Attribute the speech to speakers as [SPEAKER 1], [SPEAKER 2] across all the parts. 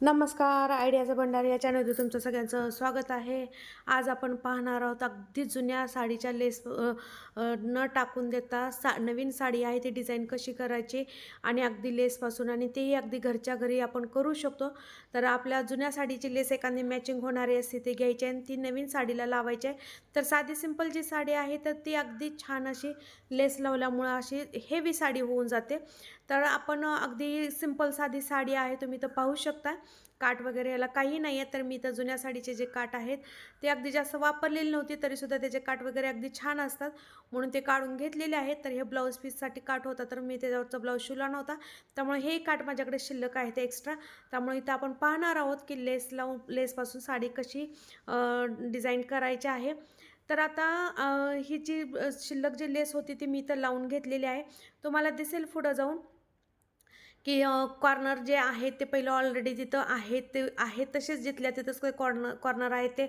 [SPEAKER 1] नमस्कार आयडियाचा भंडार या चॅनलमध्ये तुमचं सगळ्यांचं स्वागत आहे. आज आपण पाहणार आहोत अगदी जुन्या साडीच्या लेस न टाकून देता सा नवीन साडी आहे. ती डिझाईन कशी करायची आणि अगदी लेसपासून आणि तेही अगदी घरच्या घरी आपण करू शकतो. तर आपल्या जुन्या साडीची लेस एखादी मॅचिंग होणारी असते ती घ्यायची आणि ती नवीन साडीला लावायची आहे. तर साधी सिंपल जी साडी आहे तर ती अगदी छान अशी लेस लावल्यामुळं अशी हेवी साडी होऊन जाते. तर आपण अगदी सिंपल साधी साडी आहे तुम्ही तर पाहू शकता. काठ वगैरे याला काही नाही आहे तर मी तर जुन्या साडीचे जे काठ आहेत ते अगदी जास्त वापरलेले नव्हते तरीसुद्धा त्याचे काट वगैरे अगदी छान असतात. म्हणून ते काढून घेतलेले आहेत. तर हे ब्लाऊज पीससाठी काठ होता तर मी त्याच्यावरचा ब्लाऊज शिवला नव्हता. त्यामुळे हे काट माझ्याकडे शिल्लक आहे ते एक्स्ट्रा त्यामुळे इथं आपण पाहणार आहोत की लेस लावून लेसपासून साडी कशी डिझाईन करायची आहे. तर आता ही जी शिल्लक जी लेस होती ती मी इथं लावून घेतलेली आहे. तुम्हाला दिसेल पुढं जाऊन. की कॉर्नर जे आहेत ते पहिलं ऑलरेडी तिथं आहेत ते आहेत तसेच जिथल्या तिथंच काही कॉर्नर कॉर्नर आहेत ते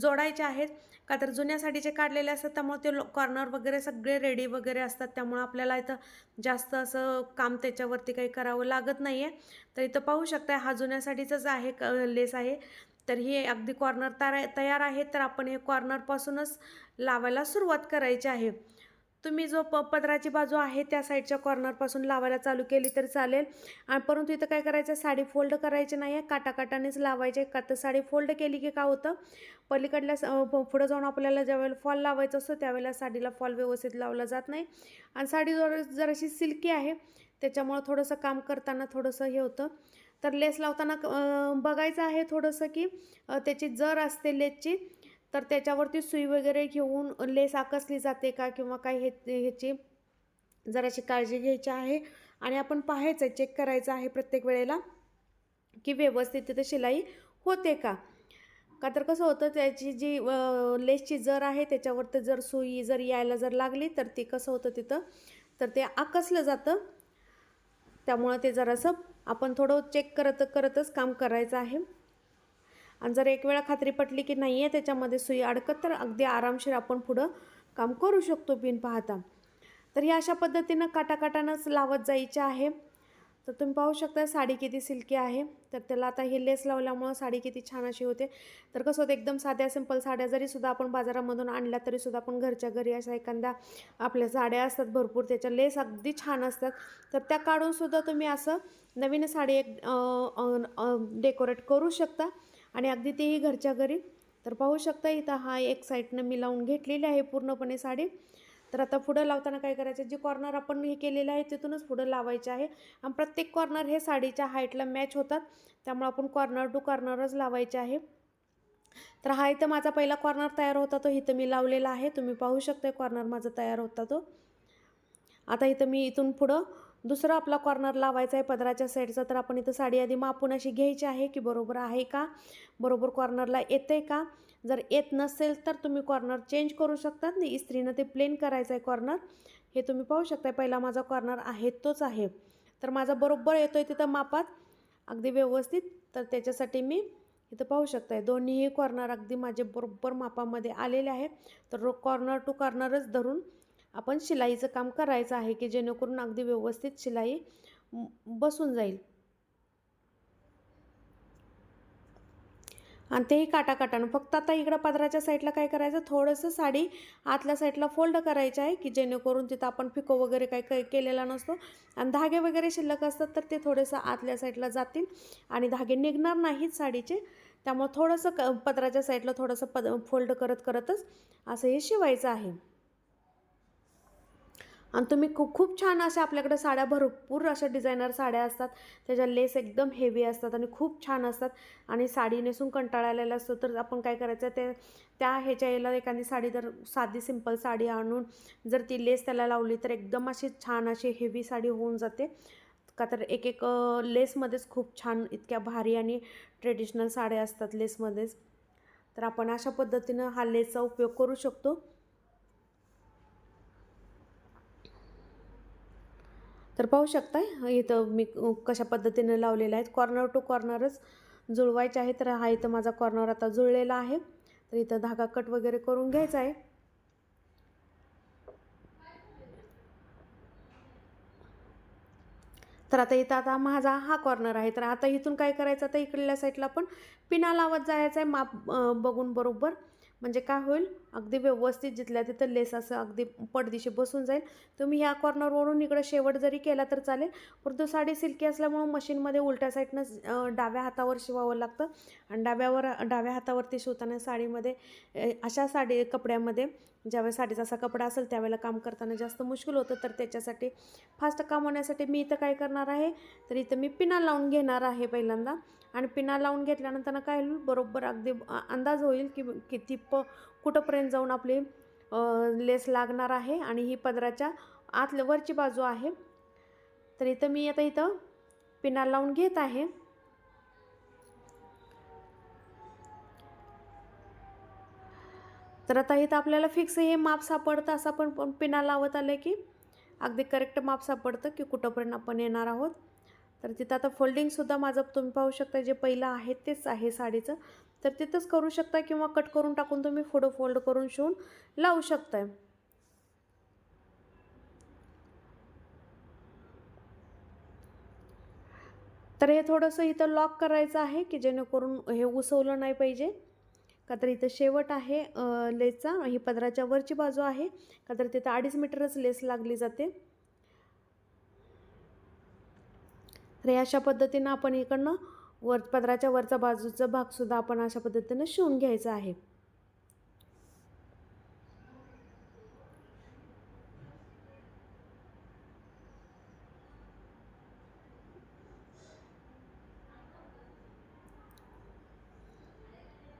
[SPEAKER 1] जोडायचे आहेत. का तर जुन्या साडीचे काढलेले असतात त्यामुळे ते कॉर्नर वगैरे सगळे रेडी वगैरे असतात. त्यामुळं आपल्याला इथं जास्त असं काम त्याच्यावरती काही करावं लागत नाही आहे तर इथं पाहू शकता हा जुन्या साडीचाच आहे क लेस आहे. तर हे अगदी कॉर्नर तयार तयार आहे. तर आपण हे कॉर्नरपासूनच लावायला सुरुवात करायची आहे. तुम्ही जो प पदराची बाजू आहे त्या साईडच्या कॉर्नरपासून लावायला चालू केली तरी चालेल. आणि परंतु इथं काय करायचं साडी फोल्ड करायची नाही आहे काटाकाटानेच लावायचे. का तर साडी फोल्ड केली की काय होतं? पलीकडल्या स- पुढं जाऊन आपल्याला ज्यावेळेला फॉल लावायचं असतो त्यावेळेला साडीला फॉल व्यवस्थित लावला जात नाही. आणि साडी जर जराशी सिल्की आहे त्याच्यामुळं थोडंसं काम करताना थोडंसं हे होतं. तर लेस लावताना बघायचं आहे थोडंसं की त्याची जर असते लेसची तर त्याच्यावरती सुई वगैरे घेऊन लेस आकसली जाते का किंवा काय हे ह्याची जराशी काळजी घ्यायची आहे. आणि आपण पाहायचं आहे चेक करायचं आहे प्रत्येक वेळेला की व्यवस्थित तिथं शिलाई होते का? का तर कसं होतं त्याची जी लेसची जर आहे त्याच्यावरती जर सुई जर यायला जर लागली तर ते कसं होतं तिथं? तर ते आकसलं जातं. त्यामुळं ते जरासं आपण थोडं चेक करत करतच काम करायचं आहे. आणि जर एक वेळा खात्री पटली की नाही आहे त्याच्यामध्ये सुई अडकत तर अगदी आरामशीर आपण पुढं काम करू शकतो पिन पाहता. तर ह्या अशा पद्धतीनं काटाकाटानंच लावत जायचे आहे. तर तुम्ही पाहू शकता साडी किती सिल्की आहे. तर त्याला आता हे लेस लावल्यामुळं साडी किती छान अशी होते. तर कसं होतं एकदम साध्या सिंपल साड्या जरीसुद्धा आपण बाजारामधून आणल्या तरीसुद्धा आपण घरच्या घरी अशा एखाद्या आपल्या साड्या असतात भरपूर. त्याच्या लेस अगदी छान असतात. तर त्या काढूनसुद्धा तुम्ही असं नवीन साडी एक डेकोरेट करू शकता. आणि अगदी तेही घरच्या घरी. तर पाहू शकता इथं हा एक साईडनं मी लावून घेतलेली आहे पूर्णपणे साडी. तर आता पुढं लावताना काय करायचं जे कॉर्नर आपण हे केलेलं आहे तिथूनच पुढं लावायचे आहे. आणि प्रत्येक कॉर्नर हे साडीच्या हाईटला मॅच होतात. त्यामुळे आपण कॉर्नर टू कॉर्नरच लावायचे आहे. तर हा इथं माझा पहिला कॉर्नर तयार होता तो इथं मी लावलेला आहे. तुम्ही पाहू शकता कॉर्नर माझा तयार होता तो. आता इथं मी इथून पुढं दुसरा आपला कॉर्नर लावायचा आहे पदराच्या साईडचा तर आपण इथं साडी आधी मापून अशी घ्यायची आहे की बरोबर आहे का? बरोबर कॉर्नरला येते का? जर येत नसेल तर तुम्ही कॉर्नर चेंज करू शकता. नाही इस्त्रीनं ते प्लेन करायचं आहे कॉर्नर हे तुम्ही पाहू शकता पहिला माझा कॉर्नर आहे तोच आहे. तर माझा बरोबर येतो आहे तिथं मापात. अगदी व्यवस्थित. तर त्याच्यासाठी मी इथं पाहू शकताय दोन्हीही कॉर्नर अगदी माझे बरोबर मापामध्ये आलेले आहे. तर कॉर्नर टू कॉर्नरच धरून आपण शिलाईचं काम करायचं आहे की जेणेकरून अगदी व्यवस्थित शिलाई बसून जाईल. आणि तेही काटाकाटानं. फक्त आता इकडं पदराच्या साईडला काय करायचं? थोडंसं साडी आतल्या साईडला फोल्ड करायचं आहे की जेणेकरून तिथं आपण पिको वगैरे काय काय केलेला नसतो. आणि धागे वगैरे शिल्लक असतात तर ते थोडंसं आतल्या साईडला जातील आणि धागे निघणार नाहीत साडीचे. त्यामुळे थोडंसं क पदराच्या साईडला थोडंसं पद फोल्ड करत करतच असं हे शिवायचं आहे. आणि तुम्ही खूप खूप छान अशा आपल्याकडे साड्या भरपूर अशा डिझायनर साड्या असतात. त्याच्या लेस एकदम हेवी असतात आणि खूप छान असतात. आणि साडी नेसून कंटाळालेला असतो तर आपण काय करायचं ते त्या ह्याच्या याला एखादी साडी जर साधी सिंपल साडी आणून जर ती लेस त्याला लावली तर एकदम अशी छान अशी हेवी साडी होऊन जाते. का तर एक एक लेसमध्येच खूप छान इतक्या भारी आणि ट्रेडिशनल साड्या असतात लेसमध्येच तर आपण अशा पद्धतीनं हा लेसचा उपयोग करू शकतो. तर पाहू शकताय इथं मी कशा पद्धतीनं लावलेलं आहेत. कॉर्नर टू कॉर्नरच जुळवायचे आहे तर हा इथं माझा कॉर्नर आता जुळलेला आहे. तर इथं धागा कट वगैरे करून घ्यायचा आहे. तर आता इथं आता माझा हा कॉर्नर आहे. तर आता इथून काय करायचं? तर इकडल्या साईडला पण पिना लावत जायचं आहे. माप बघून बरोबर. म्हणजे काय होईल? अगदी व्यवस्थित जिथल्या तिथं लेस असं अगदी पडदिशी बसून जाईल. तुम्ही ह्या कॉर्नरवरून इकडं शेवट जरी केला तर चालेल. परंतु साडी सिल्की असल्यामुळं मशीनमध्ये उलट्या साईडनं डाव्या हातावर शिवावं लागतं. आणि डाव्यावर डाव्या हातावरती शिवताना साडीमध्ये अशा साडी कपड्यामध्ये ज्यावेळेस साडीचा असा कपडा असेल त्यावेळेला काम करताना जास्त मुश्किल होतं. तर त्याच्यासाठी फास्ट काम होण्यासाठी मी इथं काय करणार आहे? तर इथं मी पिना लावून घेणार आहे पहिल्यांदा. आणि पिना लावून घेतल्यानंतर काय होईल? बरोबर अगदी अंदाज होईल की किती प कुठंपर्यंत जाऊन आपली लेस लागणार आहे आणि ही पदराच्या आतल्या वरची बाजू आहे. तर इथं मी आता इथं पिना लावून घेत आहे. तर आता इथं आपल्याला फिक्स हे माप सापडतं असं आपण पण पिना लावत आलं की अगदी करेक्ट माप सापडतं की कुठंपर्यंत आपण येणार आहोत. तर तिथं आता फोल्डिंगसुद्धा माझं तुम्ही पाहू शकता जे पहिलं आहे तेच आहे साडीचं. तर तिथंच करू शकता किंवा कट करून टाकून तुम्ही पुढं फोल्ड करून शिवून लावू शकताय. तर हे थोडंसं इथं लॉक करायचं आहे की जेणेकरून हे उसवलं नाही पाहिजे. का तर इथं शेवट आहे लेसचा ही पदराच्या वरची बाजू आहे. का तर तिथं अडीच मीटरच लेस लागली जाते. तर हे अशा पद्धतीनं आपण इकडनं वर पदराच्या वरचा बाजूचा भागसुद्धा आपण अशा पद्धतीनं शिवून घ्यायचा आहे.